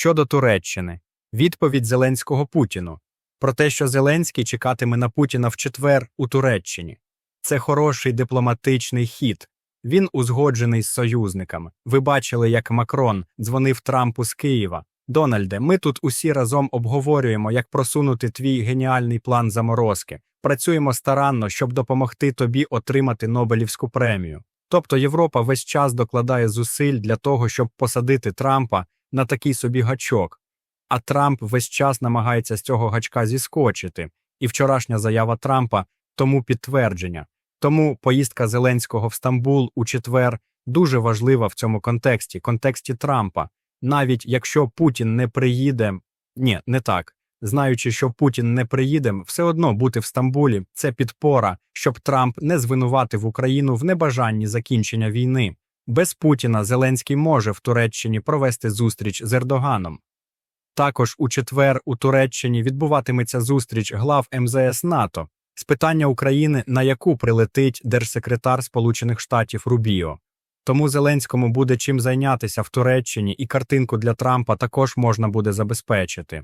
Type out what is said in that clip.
Щодо Туреччини, відповідь Зеленського Путіну про те, що Зеленський чекатиме на Путіна в четвер у Туреччині. Це хороший дипломатичний хід. Він узгоджений з союзниками. Ви бачили, як Макрон дзвонив Трампу з Києва. Дональде, ми тут усі разом обговорюємо, як просунути твій геніальний план заморозки. Працюємо старанно, щоб допомогти тобі отримати Нобелівську премію. Тобто Європа весь час докладає зусиль для того, щоб посадити Трампа на такий собі гачок. А Трамп весь час намагається з цього гачка зіскочити. І вчорашня заява Трампа тому підтвердження. Тому поїздка Зеленського в Стамбул у четвер дуже важлива в цьому контексті, контексті Трампа. Навіть якщо Путін не приїде, ні, не так. Знаючи, що Путін не приїде, все одно бути в Стамбулі це підпора, щоб Трамп не звинуватив Україну в небажанні закінчення війни. Без Путіна Зеленський може в Туреччині провести зустріч з Ердоганом. Також у четвер у Туреччині відбуватиметься зустріч глав МЗС НАТО з питання України, на яку прилетить держсекретар Сполучених Штатів Рубіо. Тому Зеленському буде чим зайнятися в Туреччині, і картинку для Трампа також можна буде забезпечити.